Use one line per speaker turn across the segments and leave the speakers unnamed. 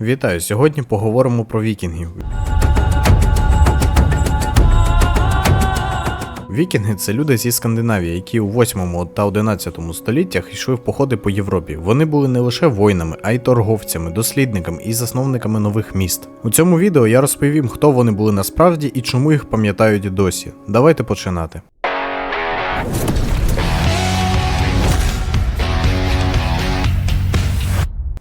Вітаю! Сьогодні поговоримо про вікінгів. Вікінги це люди зі Скандинавії, які у 8 та 11 століттях йшли в походи по Європі. Вони були не лише воїнами, а й торговцями, дослідниками і засновниками нових міст. У цьому відео я розповім, хто вони були насправді і чому їх пам'ятають досі. Давайте починати.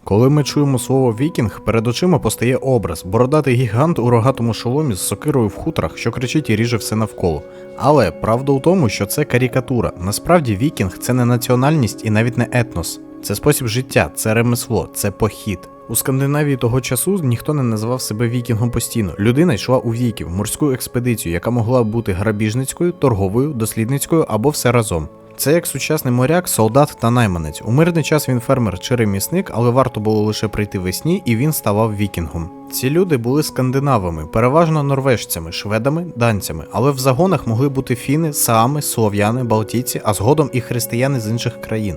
Коли ми чуємо слово вікінг, перед очима постає образ бородатий гігант у рогатому шоломі з сокирою в хутрах, що кричить і ріже все навколо. Але правда у тому, що це карікатура. Насправді вікінг це не національність і навіть не етнос. Це спосіб життя, це ремесло, це похід. У Скандинавії того часу ніхто не називав себе вікінгом постійно. Людина йшла у віків, морську експедицію, яка могла бути грабіжницькою, торговою, дослідницькою або все разом. Це як сучасний моряк, солдат та найманець. У мирний час він фермер чи ремісник, але варто було лише прийти весні, і він ставав вікінгом. Ці люди були скандинавами, переважно норвежцями, шведами, данцями, але в загонах могли бути фіни, саами, слов'яни, балтійці, а згодом і християни з інших країн.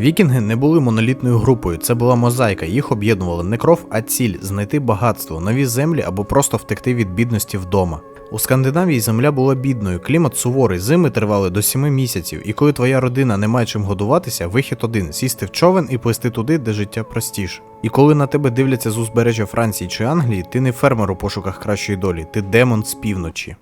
Вікінги не були монолітною групою, це була мозаїка, їх об'єднували не кров, а ціль знайти багатство, нові землі або просто втекти від бідності вдома. У Скандинавії земля була бідною, клімат суворий, зими тривали до 7 місяців, і коли твоя родина не має чим годуватися, вихід один сісти в човен і плисти туди, де життя простіше. І коли на тебе дивляться з узбережжя Франції чи Англії, ти не фермер у пошуках кращої долі, ти демон з півночі.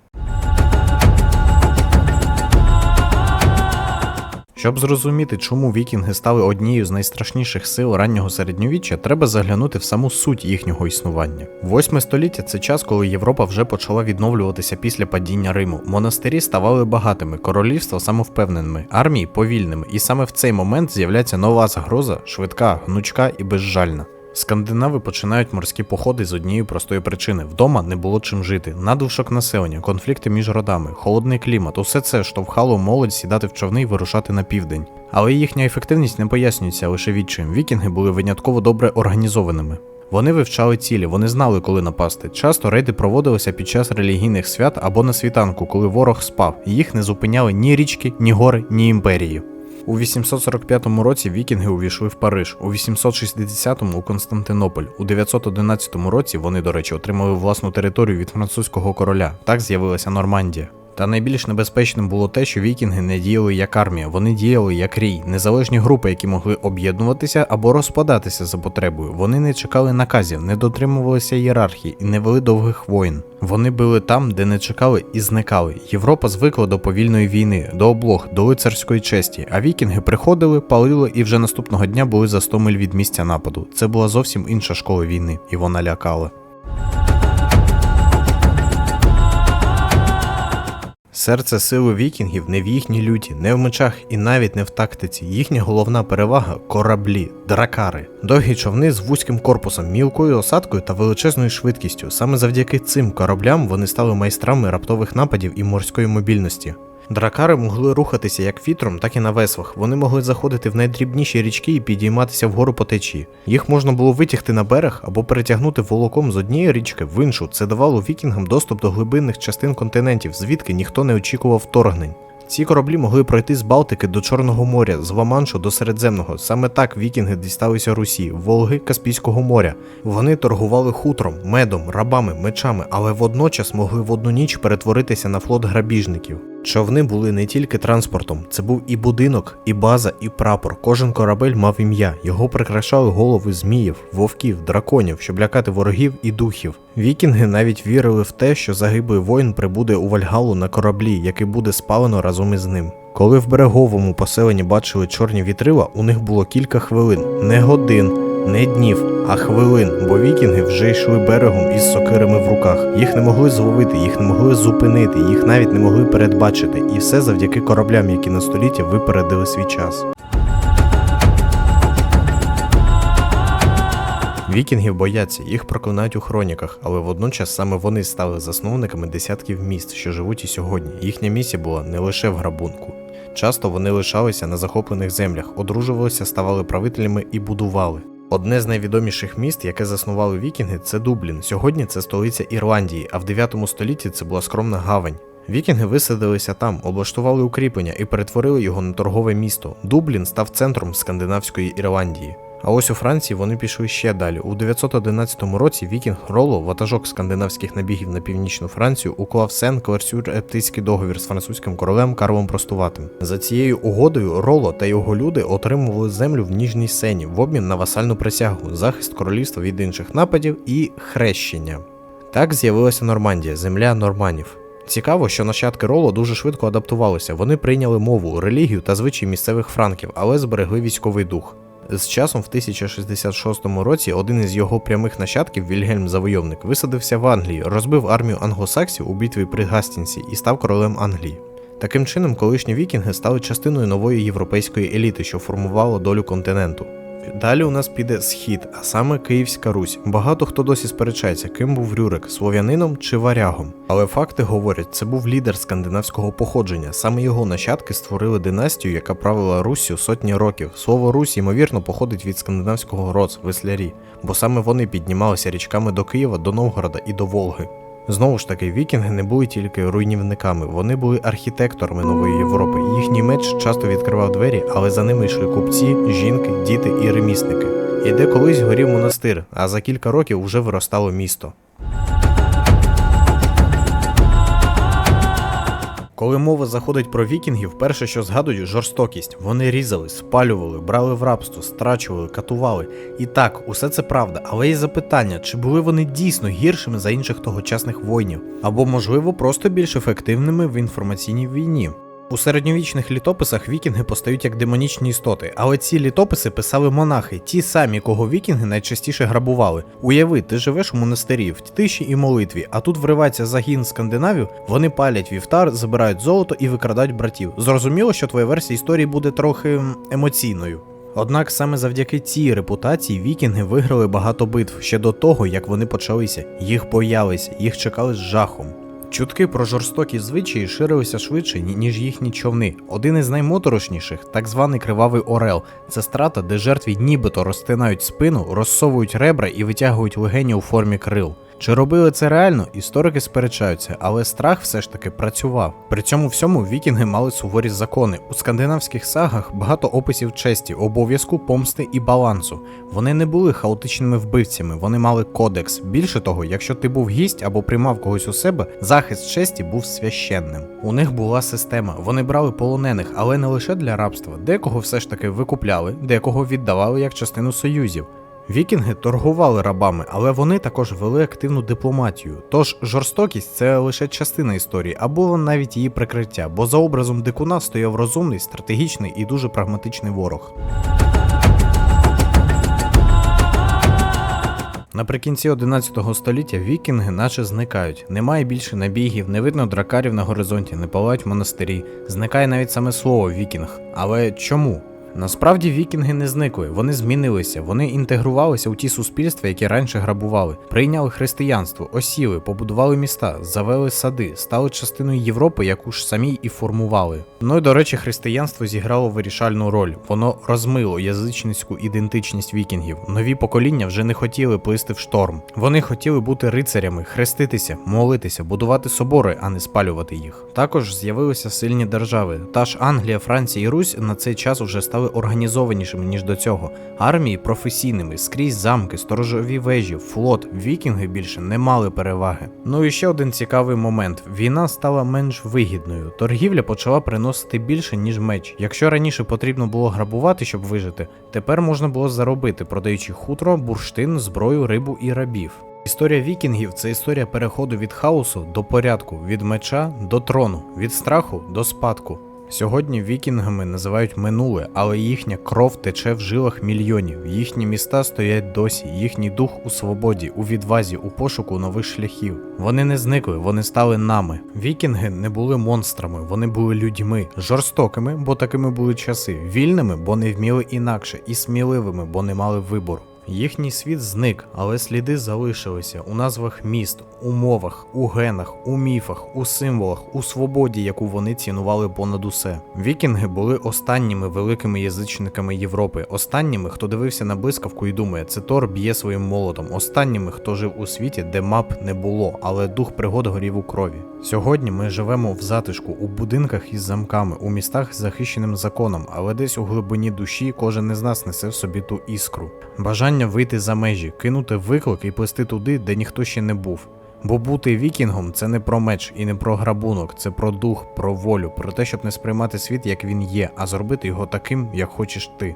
Щоб зрозуміти, чому вікінги стали однією з найстрашніших сил раннього середньовіччя, треба заглянути в саму суть їхнього існування. Восьме століття це час, коли Європа вже почала відновлюватися після падіння Риму. Монастирі ставали багатими, королівства самовпевненими, армії повільними, і саме в цей момент з'являється нова загроза, швидка, гнучка і безжальна. Скандинави починають морські походи з однієї простої причини: вдома не було чим жити, надвишок населення, конфлікти між родами, холодний клімат усе це штовхало молодь сідати в човни і вирушати на південь. Але їхня ефективність не пояснюється лише відчим. Вікінги були винятково добре організованими. Вони вивчали цілі, вони знали, коли напасти. Часто рейди проводилися під час релігійних свят або на світанку, коли ворог спав, їх не зупиняли ні річки, ні гори, ні імперії. У 845 році вікінги увійшли в Париж, у 860 у Константинополь. У 911 році вони, до речі, отримали власну територію від французького короля. Так з'явилася Нормандія. Та найбільш небезпечним було те, що вікінги не діяли як армія, вони діяли як рій, незалежні групи, які могли об'єднуватися або розпадатися за потребою. Вони не чекали наказів, не дотримувалися ієрархії і не вели довгих воїн. Вони били там, де не чекали і зникали. Європа звикла до повільної війни, до облог, до лицарської честі. А вікінги приходили, палили і вже наступного дня були за 100 миль від місця нападу. Це була зовсім інша школа війни, і вона лякала. Серце сили вікінгів не в їхній люті, не в мечах і навіть не в тактиці. Їхня головна перевага кораблі, дракари, довгі човни з вузьким корпусом, мілкою осадкою та величезною швидкістю. Саме завдяки цим кораблям вони стали майстрами раптових нападів і морської мобільності. Дракари могли рухатися як вітром, так і на веслах. Вони могли заходити в найдрібніші річки і підійматися вгору по течії. Їх можна було витягти на берег або перетягнути волоком з однієї річки в іншу. Це давало вікінгам доступ до глибинних частин континентів, звідки ніхто не очікував вторгнень. Ці кораблі могли пройти з Балтики до Чорного моря, з Ла-Маншу до Середземного. Саме так вікінги дісталися Русі, Волги, Каспійського моря. Вони торгували хутром, медом, рабами, мечами, але водночас могли в одну ніч перетворитися на флот грабіжників. Човни були не тільки транспортом, це був і будинок, і база, і прапор. Кожен корабель мав ім'я. Його прикрашали голови зміїв, вовків, драконів, щоб лякати ворогів і духів. Вікінги навіть вірили в те, що загиблий воїн прибуде у Вальгалу на кораблі, який буде спалено разом із ним. Коли в береговому поселенні бачили чорні вітрила, у них було кілька хвилин, не годин, не днів, а хвилин, бо вікінги вже йшли берегом із сокирами в руках. Їх не могли зловити, їх не могли зупинити, їх навіть не могли передбачити. І все завдяки кораблям, які на століття випередили свій час. Вікінгів бояться, їх проклинають у хроніках, але водночас саме вони стали засновниками десятків міст, що живуть і сьогодні. Їхня місія була не лише в грабунку. Часто вони лишалися на захоплених землях, одружувалися, ставали правителями і будували. Одне з найвідоміших міст, яке заснували вікінги, це Дублін. Сьогодні це столиця Ірландії, а в 9 столітті це була скромна гавань. Вікінги висадилися там, облаштували укріплення і перетворили його на торгове місто. Дублін став центром скандинавської Ірландії. А ось у Франції вони пішли ще далі. У 911 році вікінг Роло, ватажок скандинавських набігів на північну Францію, уклав сен клерсюр етицький договір з французьким королем Карлом Простуватим. За цією угодою Роло та його люди отримували землю в Ніжній Сені в обмін на васальну присягу, захист королівства від інших нападів і хрещення. Так з'явилася Нормандія, земля норманів. Цікаво, що нащадки Роло дуже швидко адаптувалися. Вони прийняли мову, релігію та звичаї місцевих франків, але зберегли військовий дух. З часом в 1066 році один із його прямих нащадків, Вільгельм Завойовник, висадився в Англії, розбив армію англосаксів у битві при Гастінсі і став королем Англії. Таким чином, колишні вікінги стали частиною нової європейської еліти, що формувало долю континенту. Далі у нас піде схід, а саме Київська Русь. Багато хто досі сперечається, ким був Рюрик слов'янином чи варягом. Але факти говорять, це був лідер скандинавського походження. Саме його нащадки створили династію, яка правила Руссю сотні років. Слово Русь, ймовірно, походить від скандинавського роц, веслярі, бо саме вони піднімалися річками до Києва, до Новгорода і до Волги. Знову ж таки, вікінги не були тільки руйнівниками, вони були архітекторами нової Європи. Їхній меч часто відкривав двері, але за ними йшли купці, жінки, діти і ремісники. І де колись горів монастир, а за кілька років вже виростало місто. Коли мова заходить про вікінгів, перше, що згадують, жорстокість. Вони різали, спалювали, брали в рабство, страчували, катували. І так, усе це правда, але є запитання, чи були вони дійсно гіршими за інших тогочасних воїнів, або, можливо, просто більш ефективними в інформаційній війні. У середньовічних літописах вікінги постають як демонічні істоти, але ці літописи писали монахи, ті самі, кого вікінги найчастіше грабували. Уяви, ти живеш у монастирі, в тиші і молитві, а тут вривається загін скандинавів, вони палять вівтар, забирають золото і викрадають братів. Зрозуміло, що твоя версія історії буде трохи емоційною. Однак саме завдяки цій репутації вікінги виграли багато битв ще до того, як вони почалися. Їх боялися, їх чекали з жахом. Чутки про жорстокі звичаї ширилися швидше, ніж їхні човни. Один із наймоторошніших, так званий кривавий орел, це страта, де жертві нібито розтинають спину, розсовують ребра і витягують легені у формі крил. Чи робили це реально, історики сперечаються, але страх все ж таки працював. При цьому всьому вікінги мали суворі закони. У скандинавських сагах багато описів честі, обов'язку, помсти і балансу. Вони не були хаотичними вбивцями, вони мали кодекс. Більше того, якщо ти був гість або приймав когось у себе, захист честі був священним. У них була система. Вони брали полонених, але не лише для рабства. Декого все ж таки викупляли, декого віддавали як частину союзів. Вікінги торгували рабами, але вони також вели активну дипломатію. Тож жорстокість це лише частина історії, або навіть її прикриття, бо за образом дикуна стояв розумний, стратегічний і дуже прагматичний ворог. Наприкінці 11 століття вікінги наче зникають. Немає більше набігів, не видно дракарів на горизонті, не палають монастирі. Зникає навіть саме слово вікінг. Але чому? Насправді вікінги не зникли, вони змінилися, вони інтегрувалися у ті суспільства, які раніше грабували, прийняли християнство, осіли, побудували міста, завели сади, стали частиною Європи, яку ж самі і формували. Ну і до речі, християнство зіграло вирішальну роль. Воно розмило язичницьку ідентичність вікінгів. Нові покоління вже не хотіли плисти в шторм. Вони хотіли бути рицарями, хреститися, молитися, будувати собори, а не спалювати їх. Також з'явилися сильні держави. Та ж Англія, Франція і Русь на цей час вже стали організованішими ніж до цього. Армії професійними, скрізь замки, сторожові вежі, флот, вікінги більше не мали переваги. Ну і ще один цікавий момент: війна стала менш вигідною. Торгівля почала приносити більше, ніж меч. Якщо раніше потрібно було грабувати, щоб вижити, тепер можна було заробити, продаючи хутро, бурштин, зброю, рибу і рабів. Історія вікінгів це історія переходу від хаосу до порядку, від меча до трону, від страху до спадку. Сьогодні вікінгами називають минуле, але їхня кров тече в жилах мільйонів. Їхні міста стоять досі, їхній дух у свободі, у відвазі, у пошуку нових шляхів. Вони не зникли, вони стали нами. Вікінги не були монстрами, вони були людьми, жорстокими, бо такими були часи, вільними, бо не вміли інакше, і сміливими, бо не мали вибору. Їхній світ зник, але сліди залишилися у назвах міст, у мовах, у генах, у міфах, у символах, у свободі, яку вони цінували понад усе. Вікінги були останніми великими язичниками Європи, останніми, хто дивився на блискавку і думає, це Тор б'є своїм молотом, останніми, хто жив у світі, де мап не було, але дух пригод горів у крові. Сьогодні ми живемо в затишку, у будинках із замками, у містах з захищеним законом, але десь у глибині душі кожен із нас несе в собі ту іскру. Бажання вийти за межі, кинути виклик і плести туди, де ніхто ще не був. Бо бути вікінгом це не про меч і не про грабунок, це про дух, про волю, про те, щоб не сприймати світ, як він є, а зробити його таким, як хочеш ти.